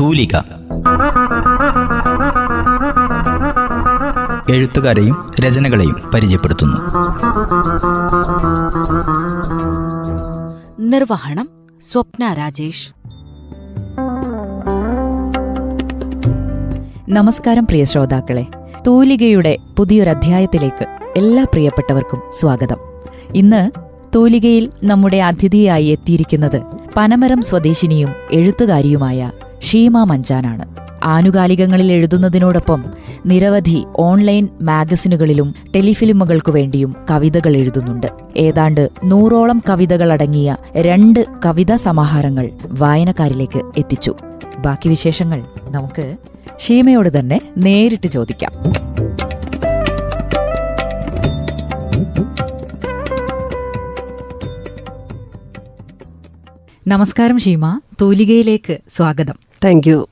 തൂലിക. എഴുത്തുകാരെയും രചനകളെയും പരിചയപ്പെടുത്തുന്നു. നിർവഹണം സ്വപ്ന രാജേഷ്. നമസ്കാരം പ്രിയ ശ്രോതാക്കളെ. തൂലികയുടെ പുതിയൊരധ്യായത്തിലേക്ക് എല്ലാ പ്രിയപ്പെട്ടവർക്കും സ്വാഗതം. ഇന്ന് തൂലികയിൽ നമ്മുടെ അതിഥിയായി എത്തിയിരിക്കുന്നത് പനമരം സ്വദേശിനിയും എഴുത്തുകാരിയുമായ ഷീമ മഞ്ചാനാണ്. ആനുകാലികങ്ങളിൽ എഴുതുന്നതിനോടൊപ്പം നിരവധി ഓൺലൈൻ മാഗസിനുകളിലും ടെലിഫിലിമുകൾക്കു വേണ്ടിയും കവിതകൾ എഴുതുന്നുണ്ട്. ഏതാണ്ട് നൂറോളം കവിതകളടങ്ങിയ രണ്ട് കവിതാ സമാഹാരങ്ങൾ വായനക്കാരിലേക്ക് എത്തിച്ചു. ബാക്കി വിശേഷങ്ങൾ നമുക്ക് ഷീമയോട് തന്നെ നേരിട്ട് ചോദിക്കാം. നമസ്കാരം ഷീമ. തൂലികയിലേക്ക് സ്വാഗതം. താങ്ക് യു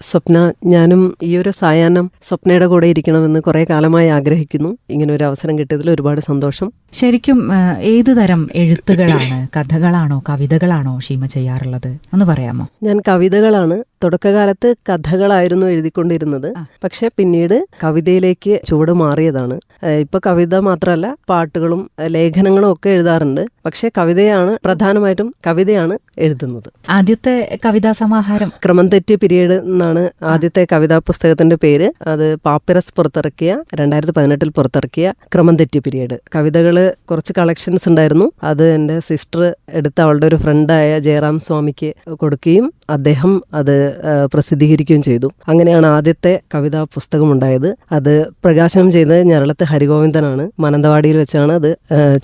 സ്വപ്ന ഞാനും ഈ ഒരു സായാഹ്നം സ്വപ്നയുടെ കൂടെ ഇരിക്കണമെന്ന് കുറേ കാലമായി ആഗ്രഹിക്കുന്നു. ഇങ്ങനെ ഒരു അവസരം കിട്ടിയതിൽ ഒരുപാട് സന്തോഷം. ശരിക്കും ഏതു തരം എഴുത്തുകളാണ് കഥകളാണോ കവിതകളാണോ ഷീമ ചെയ്യാറുള്ളത്? ഒന്ന് പറയാമോ? ഞാൻ കവിതകളാണ്. തുടക്കകാലത്ത് കഥകളായിരുന്നു എഴുതിക്കൊണ്ടിരുന്നത്. പക്ഷെ പിന്നീട് കവിതയിലേക്ക് ചുവട് മാറിയതാണ്. ഇപ്പൊ കവിത മാത്രമല്ല പാട്ടുകളും ലേഖനങ്ങളും ഒക്കെ എഴുതാറുണ്ട്. പക്ഷെ കവിതയാണ് പ്രധാനമായിട്ടും കവിതയാണ് എഴുതുന്നത്. ആദ്യത്തെ കവിതാ സമാഹാരം? ക്രമം തെറ്റിയ പിരീഡ് എന്നാണ് ആദ്യത്തെ കവിതാ പുസ്തകത്തിന്റെ പേര്. അത് പാപ്പിറസ് പുറത്തിറക്കിയ രണ്ടായിരത്തി പതിനെട്ടിൽ പുറത്തിറക്കിയ ക്രമം തെറ്റിയ പിരീഡ്. കവിതകൾ കുറച്ച് കളക്ഷൻസ് ഉണ്ടായിരുന്നു. അത് എന്റെ സിസ്റ്റർ എടുത്ത അവളുടെ ഒരു ഫ്രണ്ടായ ജയറാം സ്വാമിക്ക് കൊടുക്കുകയും അദ്ദേഹം അത് പ്രസിദ്ധീകരിക്കുകയും ചെയ്തു. അങ്ങനെയാണ് ആദ്യത്തെ കവിതാ പുസ്തകം ഉണ്ടായത് അത് പ്രകാശനം ചെയ്തത് ഞരളത്ത് ഹരിഗോവിന്ദനാണ് മാനന്തവാടിയിൽ വെച്ചാണ് അത്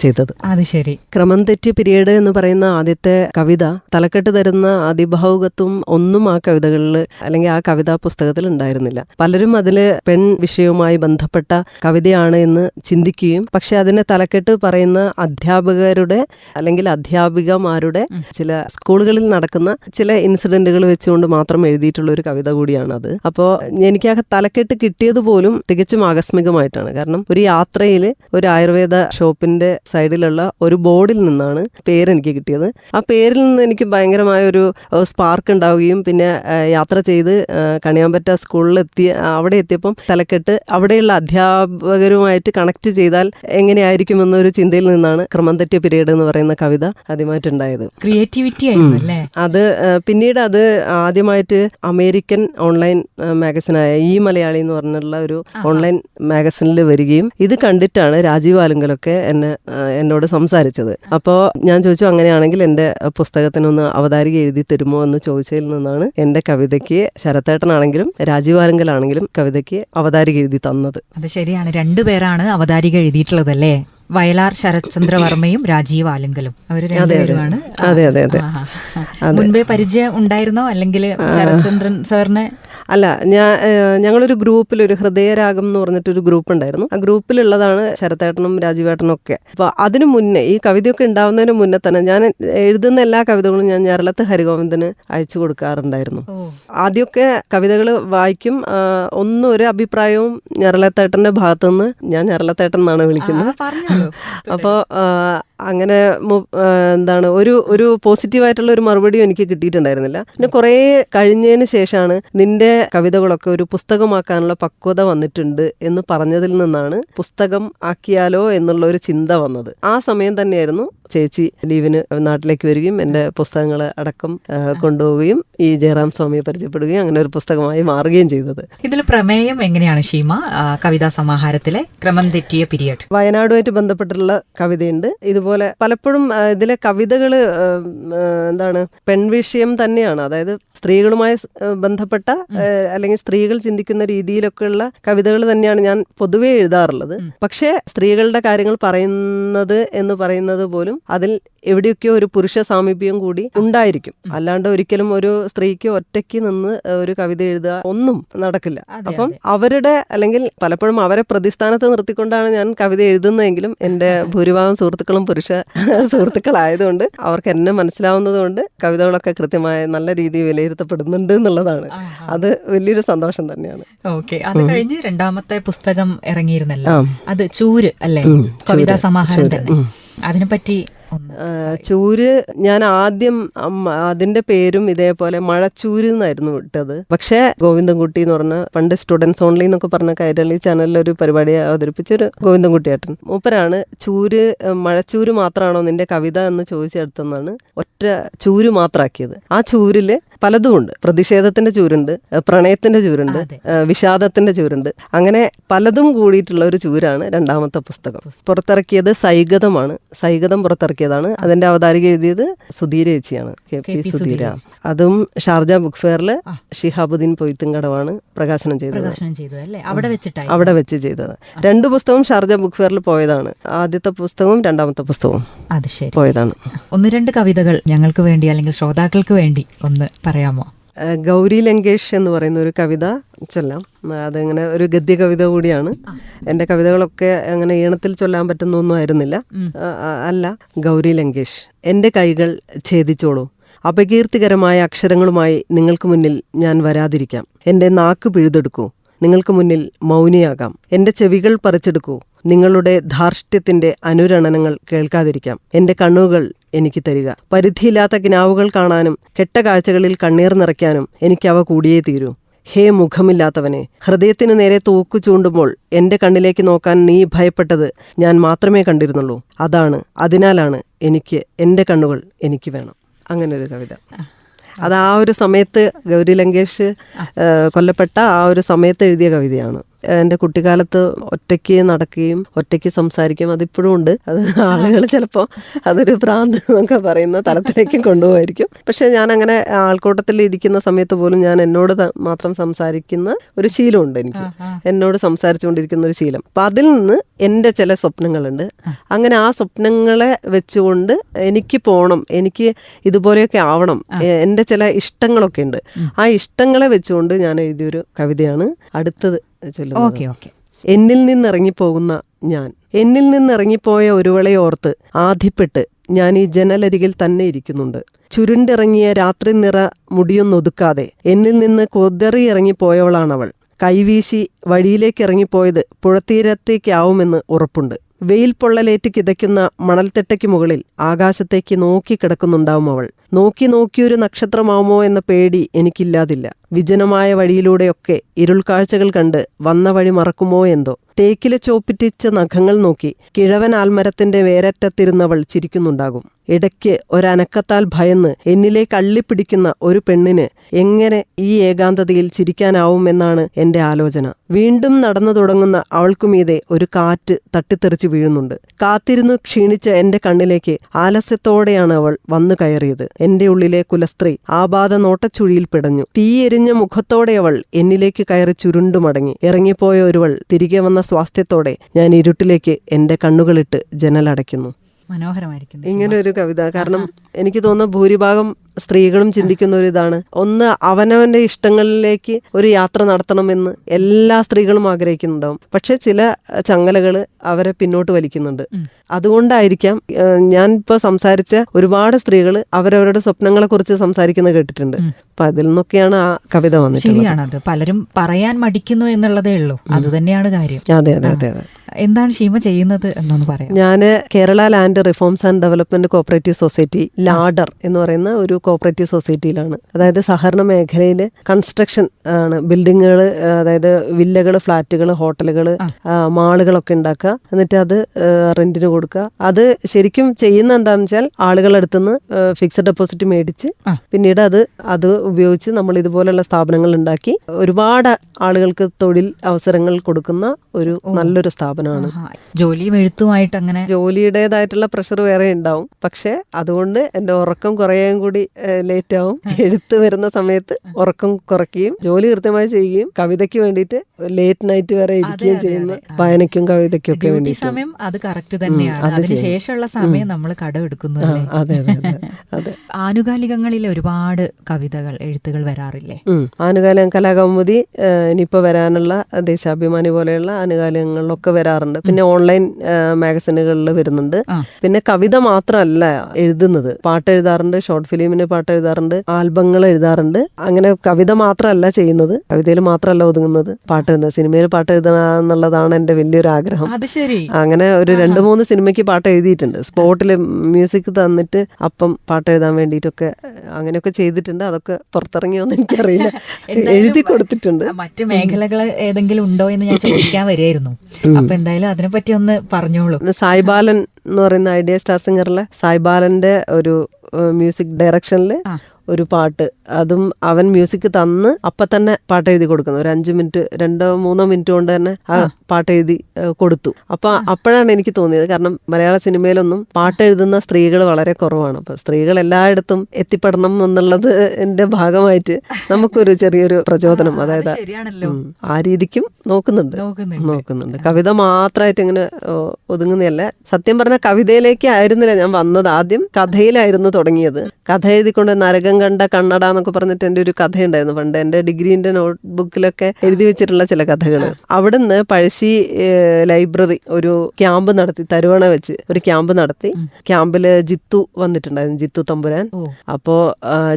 ചെയ്തത്. അത് ശരി. ക്രമം തെറ്റി പിരീഡ് എന്ന് പറയുന്ന ആദ്യത്തെ കവിത തലക്കെട്ട് തരുന്ന അതിഭാവുകത്വം ഒന്നും ആ കവിതകളിൽ അല്ലെങ്കിൽ ആ കവിതാ പുസ്തകത്തിൽ ഉണ്ടായിരുന്നില്ല. പലരും അതിൽ പെൺ വിഷയവുമായി ബന്ധപ്പെട്ട കവിതയാണ് എന്ന് ചിന്തിക്കുകയും പക്ഷെ അതിന്റെ തലക്കെട്ട് പറയുന്ന അധ്യാപകരുടെ അല്ലെങ്കിൽ അധ്യാപികമാരുടെ ചില സ്കൂളുകളിൽ നടക്കുന്ന ചില ഇൻസിഡന്റുകൾ വെച്ചുകൊണ്ട് മാത്രം എഴുതിയിട്ടുള്ള ഒരു കവിത കൂടിയാണ് അത് അപ്പോൾ എനിക്ക് ആ തലക്കെട്ട് കിട്ടിയത് പോലും തികച്ചും ആകസ്മികമായിട്ടാണ്. കാരണം ഒരു യാത്രയിൽ ഒരു ആയുർവേദ ഷോപ്പിന്റെ സൈഡിലുള്ള ഒരു ബോർഡിൽ നിന്നാണ് പേരെനിക്ക് കിട്ടിയത്. ആ പേരിൽ നിന്ന് എനിക്ക് ഭയങ്കരമായ ഒരു സ്പാർക്ക് ഉണ്ടാവുകയും പിന്നെ യാത്ര ചെയ്ത് കണിയാമ്പറ്റ സ്കൂളിൽ അവിടെ എത്തിയപ്പം തലക്കെട്ട് അവിടെയുള്ള അധ്യാപകരുമായിട്ട് കണക്ട് ചെയ്താൽ എങ്ങനെയായിരിക്കുമെന്നൊരു ചിന്തയിൽ നിന്നാണ് ക്രമം തെറ്റിയ പീരീഡ് എന്ന് പറയുന്ന കവിത ആദ്യമായിട്ടുണ്ടായത്. ക്രിയേറ്റിവിറ്റി അത് പിന്നീട് അത് ആദ്യമായിട്ട് അമേരിക്കൻ ഓൺലൈൻ മാഗസിനായ ഈ മലയാളി എന്ന് പറഞ്ഞിട്ടുള്ള ഒരു ഓൺലൈൻ മാഗസിനിൽ വരികയും ഇത് കണ്ടിട്ടാണ് രാജീവ് ആലുങ്കലൊക്കെ എന്നെ എന്നോട് സംസാരിച്ചത്. അപ്പോൾ ഞാൻ ചോദിച്ചു അങ്ങനെയാണെങ്കിൽ എന്റെ പുസ്തകത്തിനൊന്ന് അവതാരിക എഴുതി തരുമോ? എന്ന് ചോദിച്ചതിൽ നിന്നാണ് എന്റെ കവിതയ്ക്ക് ശരത്തേട്ടനാണെങ്കിലും രാജീവ് ആലുങ്കലാണെങ്കിലും കവിതയ്ക്ക് അവതാരിക എഴുതി തന്നത്. അത് ശരിയാണ്. രണ്ടുപേരാണ് അവതാരിക എഴുതിയിട്ടുള്ളത് അല്ലേ വയലാർ ശരത്ചന്ദ്രവർമ്മയും രാജീവ് ആലങ്കലും. അവർ രണ്ടുപേരുമാണ്. ആ, അതെ, അതെ, അതെ. മുൻപേ പരിചയം ഉണ്ടായിരുന്നോ? അല്ലെങ്കിൽ ശരത്ചന്ദ്രൻ സാറിനെ അല്ല ഞാൻ ഞങ്ങളൊരു ഗ്രൂപ്പിൽ ഒരു ഹൃദയരാഗം എന്ന് പറഞ്ഞിട്ടൊരു ഗ്രൂപ്പ് ഉണ്ടായിരുന്നു ആ ഗ്രൂപ്പിലുള്ളതാണ് ശരത്തേട്ടനും രാജീവേട്ടനും ഒക്കെ. അപ്പോൾ അതിനു മുന്നേ ഈ കവിതയൊക്കെ ഉണ്ടാവുന്നതിന് മുന്നേ തന്നെ ഞാൻ എഴുതുന്ന എല്ലാ കവിതകളും ഞാൻ ഞരളത്ത് ഹരിഗോവിന്ദന് അയച്ചു കൊടുക്കാറുണ്ടായിരുന്നു. ആദ്യമൊക്കെ കവിതകൾ വായിക്കും ഒന്നും ഒരു അഭിപ്രായവും ഞരളത്തേട്ടന്റെ ഭാഗത്തുനിന്ന് ഞാൻ ഞരളത്തേട്ടൻ എന്നാണ് വിളിക്കുന്നത്. അപ്പോൾ അങ്ങനെ എന്താണ് ഒരു ഒരു പോസിറ്റീവായിട്ടുള്ള ഒരു മറുപടിയും എനിക്ക് കിട്ടിയിട്ടുണ്ടായിരുന്നില്ല. പിന്നെ കുറേ കഴിഞ്ഞതിന് ശേഷമാണ് നിന്റെ കവിതകളൊക്കെ ഒരു പുസ്തകമാക്കാനുള്ള പക്വത വന്നിട്ടുണ്ട് എന്ന് പറഞ്ഞതിൽ നിന്നാണ് പുസ്തകം ആക്കിയാലോ എന്നുള്ള ഒരു ചിന്ത വന്നത്. ആ സമയം തന്നെയായിരുന്നു ചേച്ചി ലീവിന് നാട്ടിലേക്ക് വരികയും എന്റെ പുസ്തകങ്ങൾ അടക്കം കൊണ്ടുപോവുകയും ഈ ജയറാം സ്വാമിയെ പരിചയപ്പെടുകയും അങ്ങനെ ഒരു പുസ്തകമായി മാറുകയും ചെയ്തത്. ഇതിൽ പ്രമേയം എങ്ങനെയാണ് ഷീമ? കവിതാ സമാഹാരത്തിലെ ക്രമം തെറ്റിയ പീരിയഡ്. വയനാടുമായിട്ട് ബന്ധപ്പെട്ടുള്ള കവിതയുണ്ട്. ഇതുപോലെ പലപ്പോഴും ഇതിലെ കവിതകൾ എന്താണ് പെൺവിഷയം തന്നെയാണ്. അതായത് സ്ത്രീകളുമായി ബന്ധപ്പെട്ട അല്ലെങ്കിൽ സ്ത്രീകൾ ചിന്തിക്കുന്ന രീതിയിലൊക്കെയുള്ള കവിതകൾ തന്നെയാണ് ഞാൻ പൊതുവേ എഴുതാറുള്ളത്. പക്ഷേ സ്ത്രീകളുടെ കാര്യങ്ങൾ പറയുന്നത് എന്ന് പറയുന്നത് പോലും അതിൽ എവിടെയൊക്കെയോ ഒരു പുരുഷ സാമീപ്യം കൂടി ഉണ്ടായിരിക്കും. അല്ലാണ്ട് ഒരിക്കലും ഒരു സ്ത്രീക്ക് ഒറ്റയ്ക്ക് നിന്ന് ഒരു കവിത എഴുതുക ഒന്നും നടക്കില്ല. അപ്പം അവരുടെ അല്ലെങ്കിൽ പലപ്പോഴും അവരെ പ്രതിസ്ഥാനത്ത് നിർത്തിക്കൊണ്ടാണ് ഞാൻ കവിത എഴുതുന്നതെങ്കിലും എന്റെ ഭൂരിഭാഗം സുഹൃത്തുക്കളും പുരുഷ സുഹൃത്തുക്കളായതുകൊണ്ട് അവർക്ക് എന്നെ മനസ്സിലാവുന്നതുകൊണ്ട് കവിതകളൊക്കെ കൃത്യമായ നല്ല രീതിയിൽ വിലയിരുത്തപ്പെടുന്നുണ്ട് എന്നുള്ളതാണ്. അത് വലിയൊരു സന്തോഷം തന്നെയാണ്. ഓക്കെ അത് കഴിഞ്ഞ് രണ്ടാമത്തെ പുസ്തകം ഇറങ്ങിയിരുന്നല്ലോ. അത് ചൂര് അല്ലേ? കവിതാ സമാഹാരം തന്നെ. അതിനെപ്പറ്റി ചൂര് ഞാൻ ആദ്യം അതിന്റെ പേരും ഇതേപോലെ മഴച്ചൂര് എന്നായിരുന്നു വിട്ടത് പക്ഷേ ഗോവിന്ദൻകുട്ടി എന്ന് പറഞ്ഞ പണ്ട് സ്റ്റുഡൻസ് ഓൺലി എന്നൊക്കെ പറഞ്ഞ കൈരളി ചാനലിൽ ഒരു പരിപാടി അവതരിപ്പിച്ച ഒരു ഗോവിന്ദൻകുട്ടി ഏട്ടൻ മൂപ്പരാണ് ചൂര് മഴച്ചൂര് മാത്രമാണോ നിന്റെ കവിത എന്ന് ചോദിച്ചെടുത്തെന്നാണ് ഒറ്റ ചൂര് മാത്രമാക്കിയത് ആ ചൂരിൽ പലതും ഉണ്ട് പ്രതിഷേധത്തിന്റെ ചൂരുണ്ട് പ്രണയത്തിന്റെ ചൂരുണ്ട് വിഷാദത്തിന്റെ ചൂരുണ്ട്. അങ്ങനെ പലതും കൂടിയിട്ടുള്ള ഒരു ചൂരാണ് രണ്ടാമത്തെ പുസ്തകം. പുറത്തിറക്കിയത് സൈഗതമാണ്. സൈഗതം പുറത്തിറക്കിയതാണ് അതിന്റെ അവതാരിക എഴുതിയത് സുധീര ചേച്ചിയാണ് കെ പി സുധീര. അതും ഷാർജ ബുക്ക് ഫെയറിൽ ഷിഹാബുദ്ദീൻ പൊയ്ത്തുംകടവാണ് പ്രകാശനം ചെയ്തത്. പ്രകാശനം ചെയ്തത് അല്ലേ? അവിടെ അവിടെ വെച്ച് ചെയ്തത്. രണ്ട് പുസ്തകവും ഷാർജ ബുക്ക് ഫെയറിൽ പോയതാണ്. ആദ്യത്തെ പുസ്തകവും രണ്ടാമത്തെ പുസ്തകവും അത് ശരി. പോയതാണ്. ഒന്ന് രണ്ട് കവിതകൾ ഞങ്ങൾക്ക് വേണ്ടി അല്ലെങ്കിൽ ശ്രോതാക്കൾക്ക് വേണ്ടി ഒന്ന് പറയാമോ? ഗൗരി ലങ്കേഷ് എന്ന് പറയുന്ന ഒരു കവിത ചൊല്ലാം. അതങ്ങനെ ഒരു ഗദ്യ കവിത കൂടിയാണ്. എന്റെ കവിതകളൊക്കെ അങ്ങനെ ഈണത്തിൽ ചൊല്ലാൻ പറ്റുന്നൊന്നും ആയിരുന്നില്ല. അല്ല ഗൗരി ലങ്കേഷ് എന്റെ കൈകൾ ഛേദിച്ചോളൂ. അപകീർത്തികരമായ അക്ഷരങ്ങളുമായി നിങ്ങൾക്ക് മുന്നിൽ ഞാൻ വരാതിരിക്കാം. എന്റെ നാക്ക് പിഴുതെടുക്കൂ. നിങ്ങൾക്ക് മുന്നിൽ മൗനിയാകാം. എന്റെ ചെവികൾ പറിച്ചെടുക്കൂ. നിങ്ങളുടെ ധാർഷ്ട്യത്തിന്റെ അനുരണനങ്ങൾ കേൾക്കാതിരിക്കാം. എന്റെ കണ്ണുകൾ എനിക്ക് തരിക. പരിധിയില്ലാത്ത കിനാവുകൾ കാണാനും കെട്ട കാഴ്ചകളിൽ കണ്ണീർ നിറയ്ക്കാനും എനിക്കവ കൂടിയേ തീരൂ. ഹേ മുഖമില്ലാത്തവനെ ഹൃദയത്തിനു നേരെ തൂക്കു ചൂണ്ടുമ്പോൾ എന്റെ കണ്ണിലേക്ക് നോക്കാൻ നീ ഭയപ്പെട്ടത് ഞാൻ മാത്രമേ കണ്ടിരുന്നുള്ളൂ. അതാണ് അതിനാലാണ് എനിക്ക് എന്റെ കണ്ണുകൾ എനിക്ക് വേണം. അങ്ങനെ ഒരു കവിത. അത് ആ ഒരു സമയത്ത് ഗൗരി ലങ്കേഷ് കൊല്ലപ്പെട്ട ആ ഒരു സമയത്ത് എഴുതിയ കവിതയാണ്. എന്റെ കുട്ടിക്കാലത്ത് ഒറ്റയ്ക്ക് നടക്കുകയും ഒറ്റയ്ക്ക് സംസാരിക്കുകയും അതിപ്പോഴും ഉണ്ട്. അത് ആളുകൾ ചിലപ്പോൾ അതൊരു ഭ്രാന്ത് എന്നൊക്കെ പറയുന്ന തലത്തിലേക്ക് കൊണ്ടുപോയിരിക്കും പക്ഷേ ഞാൻ അങ്ങനെ ആൾക്കൂട്ടത്തിൽ ഇരിക്കുന്ന സമയത്ത് പോലും ഞാൻ എന്നോട് മാത്രം സംസാരിക്കുന്ന ഒരു ശീലമുണ്ട് എനിക്ക്. എന്നോട് സംസാരിച്ചുകൊണ്ടിരിക്കുന്ന ഒരു ശീലം. അപ്പം അതിൽ നിന്ന് എന്റെ ചില സ്വപ്നങ്ങളുണ്ട്. അങ്ങനെ ആ സ്വപ്നങ്ങളെ വെച്ചുകൊണ്ട് എനിക്ക് പോകണം എനിക്ക് ഇതുപോലെയൊക്കെ ആവണം എന്റെ എന്റെ ചില ഇഷ്ടങ്ങളൊക്കെ ഉണ്ട്. ആ ഇഷ്ടങ്ങളെ വെച്ചുകൊണ്ട് ഞാൻ എഴുതിയൊരു കവിതയാണ് അടുത്തത്. ചൊല്ലുന്നത്. എന്നിൽ നിന്നിറങ്ങിപ്പോകുന്ന ഞാൻ. എന്നിൽ നിന്നിറങ്ങിപ്പോയ ഒരുവളെ ഓർത്ത് ആധിപ്പെട്ട് ഞാൻ ഈ ജനലരികിൽ തന്നെ ഇരിക്കുന്നുണ്ട്. ചുരുണ്ടിറങ്ങിയ രാത്രി നിറ മുടിയൊന്നൊതുക്കാതെ എന്നിൽ നിന്ന് കൊതറി ഇറങ്ങിപ്പോയവളാണവൾ. കൈവീശി വഴിയിലേക്ക് ഇറങ്ങിപ്പോയത് പുഴത്തീരത്തേക്കാവുമെന്ന് ഉറപ്പുണ്ട്. വെയിൽ പൊള്ളലേറ്റ് കിതയ്ക്കുന്ന മണൽത്തിട്ടയ്ക്ക് മുകളിൽ ആകാശത്തേക്ക് നോക്കി കിടക്കുന്നുണ്ടാവും അവൾ നോക്കി നോക്കിയൊരു നക്ഷത്രമാവുമോ എന്ന പേടി എനിക്കില്ലാതില്ല. വിജനമായ വഴിയിലൂടെയൊക്കെ ഇരുൾക്കാഴ്ചകൾ കണ്ട് വന്ന വഴി മറക്കുമോ എന്തോ. തേക്കിലെ ചോപ്പിറ്റിച്ച നഖങ്ങൾ നോക്കി കിഴവൻ ആൽമരത്തിന്റെ വേരറ്റത്തിരുന്നവൾ ചിരിക്കുന്നുണ്ടാകും. ഇടയ്ക്ക് ഒരനക്കത്താൽ ഭയന്ന് എന്നിലേക്ക് അള്ളിപ്പിടിക്കുന്ന ഒരു പെണ്ണിന് എങ്ങനെ ഈ ഏകാന്തതയിൽ ചിരിക്കാനാവുമെന്നാണ് എന്റെ ആലോചന. വീണ്ടും നടന്നു തുടങ്ങുന്ന അവൾക്കുമീതെ ഒരു കാറ്റ് തട്ടിത്തെറിച്ച് വീഴുന്നുണ്ട്. കാത്തിരുന്നു ക്ഷീണിച്ച എന്റെ കണ്ണിലേക്ക് ആലസ്യത്തോടെയാണ് അവൾ വന്നു കയറിയത്. എന്റെ ഉള്ളിലെ കുലസ്ത്രീ ആപാത നോട്ടച്ചുഴിയിൽ പിടഞ്ഞു. തീയെരിഞ്ഞ മുഖത്തോടെ അവൾ എന്നിലേക്ക് കയറി ചുരുണ്ടു മടങ്ങി. ഇറങ്ങിപ്പോയ ഒരുവൾ തിരികെ വന്ന സ്വാസ്ഥ്യത്തോടെ ഞാൻ ഇരുട്ടിലേക്ക് എന്റെ കണ്ണുകളിട്ട് ജനലടയ്ക്കുന്നു മനോഹരമായിരിക്കുന്നു. ഇങ്ങനെ ഒരു കവിത. കാരണം എനിക്ക് തോന്നുന്ന ഭൂരിഭാഗം സ്ത്രീകളും ചിന്തിക്കുന്ന ഒരു ഇതാണ്. ഒന്ന് അവനവന്റെ ഇഷ്ടങ്ങളിലേക്ക് ഒരു യാത്ര നടത്തണമെന്ന് എല്ലാ സ്ത്രീകളും ആഗ്രഹിക്കുന്നുണ്ടാവും. പക്ഷെ ചില ചങ്ങലകൾ അവരെ പിന്നോട്ട് വലിക്കുന്നുണ്ട്. അതുകൊണ്ടായിരിക്കാം ഞാൻ ഇപ്പോൾ സംസാരിച്ച ഒരുപാട് സ്ത്രീകൾ അവരവരുടെ സ്വപ്നങ്ങളെ കുറിച്ച് സംസാരിക്കുന്നത് കേട്ടിട്ടുണ്ട്. അപ്പൊ അതിൽ നിന്നൊക്കെയാണ് ആ കവിത വന്നിട്ടുള്ളത്. പലരും പറയാൻ മടിക്കുന്നു എന്നുള്ളതേ ഉള്ളൂ. അത് തന്നെയാണ് കാര്യം. അതെ അതെ അതെ അതെ. എന്താണ് ഷീമ ചെയ്യുന്നത് എന്നൊന്ന് പറയാം. ഞാൻ Kerala land reforms and development cooperative society ladder എന്ന് പറയുന്ന ഒരു കോപ്പറേറ്റീവ് സൊസൈറ്റിയിലാണ്. അതായത് സഹകരണ മേഖലയിൽ കൺസ്ട്രക്ഷൻ ആണ്. ബിൽഡിങ്ങുകൾ അതായത് വില്ലകൾ ഫ്ലാറ്റുകൾ ഹോട്ടലുകൾ മാളുകളൊക്കെ ഉണ്ടാക്കുക. എന്നിട്ട് അത് റെന്റിന് കൊടുക്കുക. അത് ശരിക്കും ചെയ്യുന്ന എന്താണെന്ന് വെച്ചാൽ ആളുകളുടെ അടുത്തുനിന്ന് ഫിക്സഡ് ഡെപ്പോസിറ്റ് മേടിച്ച് പിന്നീട് അത് അത് ഉപയോഗിച്ച് നമ്മൾ ഇതുപോലെയുള്ള സ്ഥാപനങ്ങൾ ഉണ്ടാക്കി. ഒരുപാട് ആളുകൾക്ക് തൊഴിൽ അവസരങ്ങൾ കൊടുക്കുന്ന ഒരു നല്ലൊരു സ്ഥാപനമാണ്. ജോലിയും എഴുത്തുമായിട്ട് അങ്ങനെ ജോലിയുടേതായിട്ടുള്ള പ്രഷർ വേറെ ഉണ്ടാവും. പക്ഷെ അതുകൊണ്ട് എന്റെ ഉറക്കം കുറയാൻ കൂടി ലേറ്റ് ആവും എഴുത്ത് വരുന്ന സമയത്ത് ഉറക്കം കുറയ്ക്കുകയും ജോലി കൃത്യമായി ചെയ്യുകയും കവിതയ്ക്ക് വേണ്ടിയിട്ട് ലേറ്റ് നൈറ്റ് വരെ ഇരിക്കുകയും ചെയ്യുന്ന വായനയ്ക്കും കവിതയ്ക്കും ഒക്കെ വേണ്ടി സമയം അത് കറക്റ്റ് തന്നെയാണ്. അതിനുശേഷമുള്ള ശേഷമുള്ള സമയം നമ്മൾ കടമെടുക്കുന്നു അതെ അതെ അതെ ആനുകാലികങ്ങളിൽ ഒരുപാട് കവിതകൾ എഴുത്തുകൾ വരാറില്ലേ. ആനുകാലികം കലാകൗമുദി ഇനിയിപ്പോ വരാനുള്ള ദേശാഭിമാനി പോലെയുള്ള ആനുകാലികങ്ങളിലൊക്കെ വരാറുണ്ട്. പിന്നെ ഓൺലൈൻ മാഗസിനുകളിൽ വരുന്നുണ്ട്. പിന്നെ കവിത മാത്രമല്ല എഴുതുന്നത്. പാട്ട് എഴുതാറുണ്ട് ഷോർട്ട് ഫിലിമിന് പാട്ട് എഴുതാറുണ്ട് ആൽബങ്ങൾ എഴുതാറുണ്ട്. അങ്ങനെ കവിത മാത്രമല്ല ചെയ്യുന്നത്. കവിതയിൽ മാത്രമല്ല ഒതുങ്ങുന്നത്. പാട്ട് എഴുതുന്നത് സിനിമയിൽ പാട്ട് എഴുതുക എന്നുള്ളതാണ് എന്റെ വലിയൊരു ആഗ്രഹം. അങ്ങനെ ഒരു രണ്ട് മൂന്ന് സിനിമയ്ക്ക് പാട്ട് എഴുതിയിട്ടുണ്ട്. സ്പോട്ടിൽ മ്യൂസിക് തന്നിട്ട് അപ്പം പാട്ട് എഴുതാൻ വേണ്ടിയിട്ടൊക്കെ അങ്ങനെയൊക്കെ ചെയ്തിട്ടുണ്ട്. അതൊക്കെ പുറത്തിറങ്ങിയോന്ന് എനിക്കറിയില്ല. എഴുതി കൊടുത്തിട്ടുണ്ട്. മറ്റു മേഖലകൾ ഏതെങ്കിലും ഉണ്ടോ എന്ന് ഞാൻ ചോദിക്കാൻ വരികയായിരുന്നു. അപ്പൊ എന്തായാലും അതിനെപ്പറ്റി ഒന്ന് പറഞ്ഞോളൂ സായിബാലൻ എന്ന് പറയുന്ന ഐഡിയ സ്റ്റാർ സിംഗറിലെ സായിബാലന്റെ ഒരു മ്യൂസിക് ഡയറക്ഷനിൽ. ഒരു പാട്ട്. അതും അവൻ മ്യൂസിക് തന്ന് അപ്പം തന്നെ പാട്ട് എഴുതി കൊടുക്കുന്നു. ഒരു അഞ്ച് മിനിറ്റ് രണ്ടോ മൂന്നോ മിനിറ്റ് കൊണ്ട് തന്നെ ആ പാട്ട് എഴുതി കൊടുത്തു. അപ്പൊ അപ്പോഴാണ് എനിക്ക് തോന്നിയത്. കാരണം മലയാള സിനിമയിലൊന്നും പാട്ട് എഴുതുന്ന സ്ത്രീകൾ വളരെ കുറവാണ്. അപ്പൊ സ്ത്രീകൾ എല്ലായിടത്തും എത്തിപ്പെടണം എന്നുള്ളത് എന്റെ ഭാഗമായിട്ട് നമുക്കൊരു ചെറിയൊരു പ്രചോദനം. അതായത് ആ രീതിക്കും നോക്കുന്നുണ്ട്. നോക്കുന്നുണ്ട്. കവിത മാത്രമായിട്ട് ഇങ്ങനെ ഒതുങ്ങുന്നതല്ല. സത്യം പറഞ്ഞ കവിതയിലേക്ക് ആയിരുന്നില്ല ഞാൻ വന്നത്. ആദ്യം കഥയിലായിരുന്നു തുടങ്ങിയത്. കഥ എഴുതിക്കൊണ്ട് നരകം കണ്ട കണ്ണട എന്നൊക്കെ പറഞ്ഞിട്ട് എന്റെ ഒരു കഥയുണ്ടായിരുന്നു. പണ്ട് എന്റെ ഡിഗ്രീന്റെ നോട്ട്ബുക്കിലൊക്കെ എഴുതി വെച്ചിട്ടുള്ള ചില കഥകൾ അവിടുന്ന് പഴശ്ശി ലൈബ്രറി ഒരു ക്യാമ്പ് നടത്തി തരുവണ വെച്ച് ഒരു ക്യാമ്പ് നടത്തി. ക്യാമ്പിൽ ജിത്തു വന്നിട്ടുണ്ടായിരുന്നു ജിത്തു തമ്പുരാൻ. അപ്പോൾ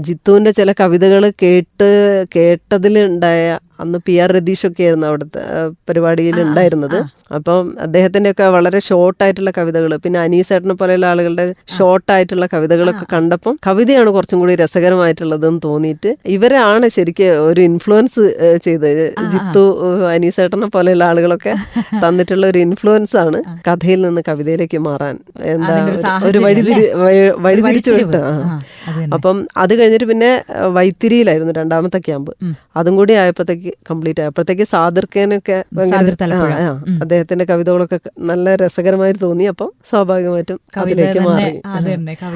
ജിത്തുവിന്റെ ചില കവിതകൾ കേട്ട് കേട്ടതിൽ ഉണ്ടായ അന്ന് പി ആർ രതീഷൊക്കെ ആയിരുന്നു അവിടുത്തെ പരിപാടിയിൽ ഉണ്ടായിരുന്നത്. അപ്പം അദ്ദേഹത്തിന്റെ ഒക്കെ വളരെ ഷോർട്ട് ആയിട്ടുള്ള കവിതകൾ പിന്നെ അനീസേട്ടനെ പോലെയുള്ള ആളുകളുടെ ഷോർട്ട് ആയിട്ടുള്ള കവിതകളൊക്കെ കണ്ടപ്പം കവിതയാണ് കുറച്ചും കൂടി രസകരമായിട്ടുള്ളതെന്ന് തോന്നിയിട്ട് ഇവരാണ് ശരിക്കും ഒരു ഇൻഫ്ലുവൻസ് ചെയ്തത് ജിത്തു അനീസേട്ടനെ പോലെയുള്ള ആളുകളൊക്കെ തന്നിട്ടുള്ള ഒരു ഇൻഫ്ലുവൻസ് ആണ് കഥയിൽ നിന്ന് കവിതയിലേക്ക് മാറാൻ. എന്താ ഒരു വഴിതിരി വഴിതിരിച്ചു വിട്ട് അപ്പം അത് കഴിഞ്ഞിട്ട് പിന്നെ വൈത്തിരിയിലായിരുന്നു രണ്ടാമത്തെ ക്യാമ്പ്. അതും കൂടി ആയപ്പോഴത്തേക്ക് കംപ്ലീറ്റ് ആയപ്പോഴത്തേക്ക് സാദിർക്കേനൊക്കെ ഭയങ്കര സാദിർ തലപ്പുഴ. ആ, ആ, അദ്ദേഹത്തിന്റെ കവിതകളൊക്കെ നല്ല രസകരമായി തോന്നി. അപ്പം സ്വാഭാവികമായിട്ടും അതിലേക്ക് മാറി.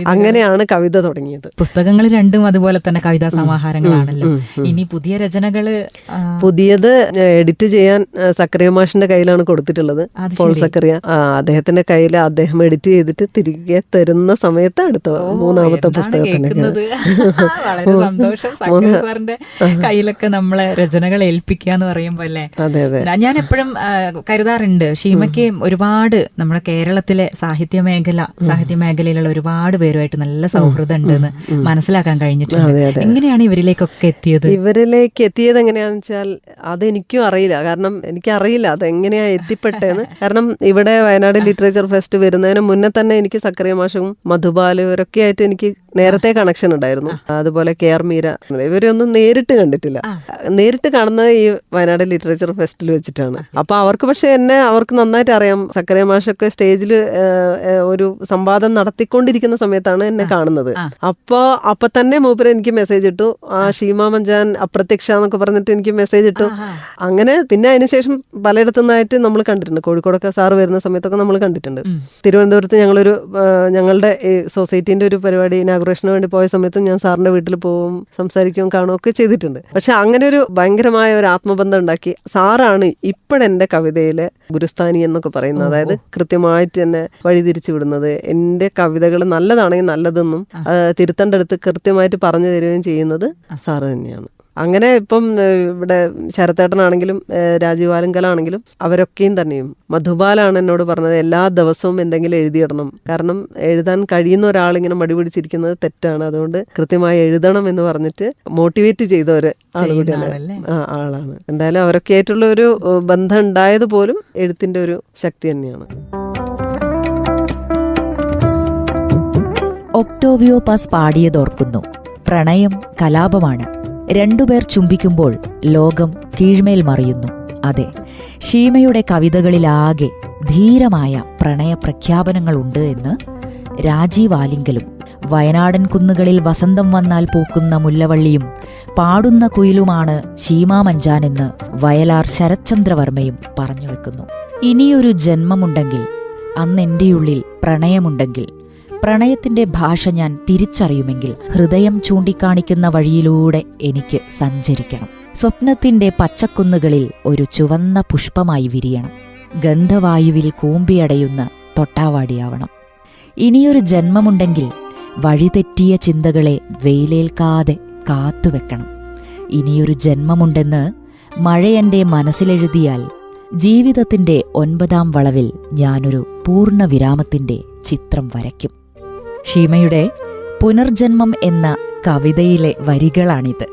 അങ്ങനെയാണ് കവിത തുടങ്ങിയത്. പുസ്തകങ്ങൾ രണ്ടും അതുപോലെ തന്നെ കവിതാ സമാഹാരങ്ങളാണല്ലോ. ഇനി പുതിയ രചനകൾ പുതിയത് എഡിറ്റ് ചെയ്യാൻ സക്രിയ സക്കറിയ മാഷിന്റെ കയ്യിലാണ് കൊടുത്തിട്ടുള്ളത്. പോൾ സക്രിയ സക്കറിയ അദ്ദേഹത്തിന്റെ കയ്യിൽ അദ്ദേഹം എഡിറ്റ് ചെയ്തിട്ട് തിരികെ തരുന്ന സമയത്ത് അടുത്ത മൂന്നാമത്തെ പുസ്തകത്തിന്റെ കയ്യിലൊക്കെ നമ്മളെ രചനകൾ ഏൽപ്പിക്കുക എന്ന് പറയുമ്പോ അല്ലേ? ഞാൻ- എപ്പോഴും കരുതാറുണ്ട്. ഷീമയ്ക്ക് ഒരുപാട് നമ്മുടെ കേരളത്തിലെ സാഹിത്യ മേഖല സാഹിത്യ മേഖലയിലുള്ള ഒരുപാട് പേരുമായിട്ട് നല്ല സൗഹൃദം ഉണ്ടെന്ന് മനസ്സിലാക്കാൻ കഴിഞ്ഞിട്ടുണ്ട്. എങ്ങനെയാണ് ഇവരിലേക്കൊക്കെ എത്തിയത്? ഇവരിലേക്ക് എത്തിയത് എങ്ങനെയാണെന്ന് വെച്ചാൽ അതെനിക്കും അറിയില്ല. കാരണം എനിക്കറിയില്ല അതെങ്ങനെയാ എത്തിപ്പെട്ടതെന്ന് കാരണം ഇവിടെ വയനാട് ലിറ്ററേച്ചർ ഫെസ്റ്റ് വരുന്നതിന് മുന്നേ തന്നെ എനിക്ക് സക്രിയ മാഷും മധുബാൽ ഇവരൊക്കെ ആയിട്ട് എനിക്ക് നേരത്തെ കണക്ഷൻ ഉണ്ടായിരുന്നു. അതുപോലെ കെ ആർ മീര. ഇവരെയൊന്നും നേരിട്ട് കണ്ടിട്ടില്ല. നേരിട്ട് കാണുന്നത് ഈ വയനാട് ലിറ്ററേച്ചർ ഫെസ്റ്റിൽ വെച്ചിട്ടാണ്. അപ്പോൾ അവർക്ക് പക്ഷേ എന്നെ അവർക്ക് നന്നായിട്ട് അറിയാം. സക്കറിയ മാഷൊക്കെ സ്റ്റേജിൽ ഒരു സംവാദം നടത്തിക്കൊണ്ടിരിക്കുന്ന സമയത്താണ് എന്നെ കാണുന്നത്. അപ്പോൾ അപ്പൊ തന്നെ മൂപ്പര് എനിക്ക് മെസ്സേജ് ഇട്ടു. ആ ഷീമ മഞ്ചാൻ അപ്രത്യക്ഷ എന്നൊക്കെ പറഞ്ഞിട്ട് എനിക്ക് മെസ്സേജ് ഇട്ടു. അങ്ങനെ പിന്നെ അതിനുശേഷം പലയിടത്തുനിന്നായിട്ട് നമ്മൾ കണ്ടിട്ടുണ്ട്. കോഴിക്കോടൊക്കെ സാറ് വരുന്ന സമയത്തൊക്കെ നമ്മൾ കണ്ടിട്ടുണ്ട്. തിരുവനന്തപുരത്ത് ഞങ്ങളൊരു ഞങ്ങളുടെ ഈ സൊസൈറ്റീന്റെ ഒരു പരിപാടി ഇനാഗുറേഷന് വേണ്ടി പോയ സമയത്തും ഞാൻ സാറിന്റെ വീട്ടിൽ പോവും സംസാരിക്കുകയും കാണുകയും ഒക്കെ ചെയ്തിട്ടുണ്ട്. പക്ഷെ അങ്ങനെ ഒരു ഭയങ്കരമായ ഒരു ആത്മബന്ധം ഉണ്ടാക്കി. സാറാണ് ഇപ്പോഴെന്റെ കവിതയിൽ ഗുരുസ്ഥാനി എന്നൊക്കെ പറയുന്നത്. അതായത് കൃത്യമായിട്ട് എന്നെ വഴിതിരിച്ചു വിടുന്നത്. എന്റെ കവിതകൾ നല്ലതാണെങ്കിൽ നല്ലതെന്നും തിരുത്തേണ്ടടുത്ത് കൃത്യമായിട്ട് പറഞ്ഞു തരികയും ചെയ്യുന്നത് സാറ് തന്നെയാണ്. അങ്ങനെ ഇപ്പം ഇവിടെ ശരത്തേട്ടനാണെങ്കിലും രാജീവ് ആലങ്കലാണെങ്കിലും അവരൊക്കെയും തന്നെയും. മധുബാലാണ് എന്നോട് പറഞ്ഞത് എല്ലാ ദിവസവും എന്തെങ്കിലും എഴുതിയിടണം. കാരണം എഴുതാൻ കഴിയുന്ന ഒരാളിങ്ങനെ മടി പിടിച്ചിരിക്കുന്നത് തെറ്റാണ്. അതുകൊണ്ട് കൃത്യമായി എഴുതണം എന്ന് പറഞ്ഞിട്ട് മോട്ടിവേറ്റ് ചെയ്ത ഒരു ആളുകൂടിയാണ് ആ ആളാണ്. എന്തായാലും അവരൊക്കെ ആയിട്ടുള്ള ഒരു ബന്ധം ഉണ്ടായത് പോലും എഴുത്തിന്റെ ഒരു ശക്തി തന്നെയാണ്. ഒക്ടോവിയോ പാസ് പാടിയതോർക്കുന്നു. പ്രണയം കലാപമാണ്. രണ്ടുപേർ ചുംബിക്കുമ്പോൾ ലോകം കീഴ്മേൽ മറിയുന്നു. അതെ ഷീമയുടെ കവിതകളിലാകെ ധീരമായ പ്രണയ പ്രഖ്യാപനങ്ങളുണ്ട് എന്ന് രാജീവ് ആലിങ്കലും വയനാടൻ കുന്നുകളിൽ വസന്തം വന്നാൽ പൂക്കുന്ന മുല്ലവള്ളിയും പാടുന്ന കുയിലുമാണ് ശീമാമഞ്ചാനെന്ന് വയലാർ ശരത്ചന്ദ്രവർമ്മയും പറഞ്ഞു വെക്കുന്നു. ഇനിയൊരു ജന്മമുണ്ടെങ്കിൽ അന്നെന്റെയുള്ളിൽ പ്രണയമുണ്ടെങ്കിൽ പ്രണയത്തിന്റെ ഭാഷ ഞാൻ തിരിച്ചറിയുമെങ്കിൽ ഹൃദയം ചൂണ്ടിക്കാണിക്കുന്ന വഴിയിലൂടെ എനിക്ക് സഞ്ചരിക്കണം. സ്വപ്നത്തിന്റെ പച്ചക്കുന്നുകളിൽ ഒരു ചുവന്ന പുഷ്പമായി വിരിയണം. ഗന്ധവായുവിൽ കൂമ്പിയടയുന്ന തൊട്ടാവാടിയാവണം. ഇനിയൊരു ജന്മമുണ്ടെങ്കിൽ വഴിതെറ്റിയ ചിന്തകളെ വെയിലേൽക്കാതെ കാത്തുവെക്കണം. ഇനിയൊരു ജന്മമുണ്ടെന്ന് മഴയന്റെ മനസ്സിലെഴുതിയാൽ ജീവിതത്തിന്റെ ഒൻപതാം വളവിൽ ഞാനൊരു പൂർണ വിരാമത്തിന്റെ ചിത്രം വരയ്ക്കും. ഷീമയുടെ പുനർജന്മം എന്ന കവിതയിലെ വരികളാണിത്.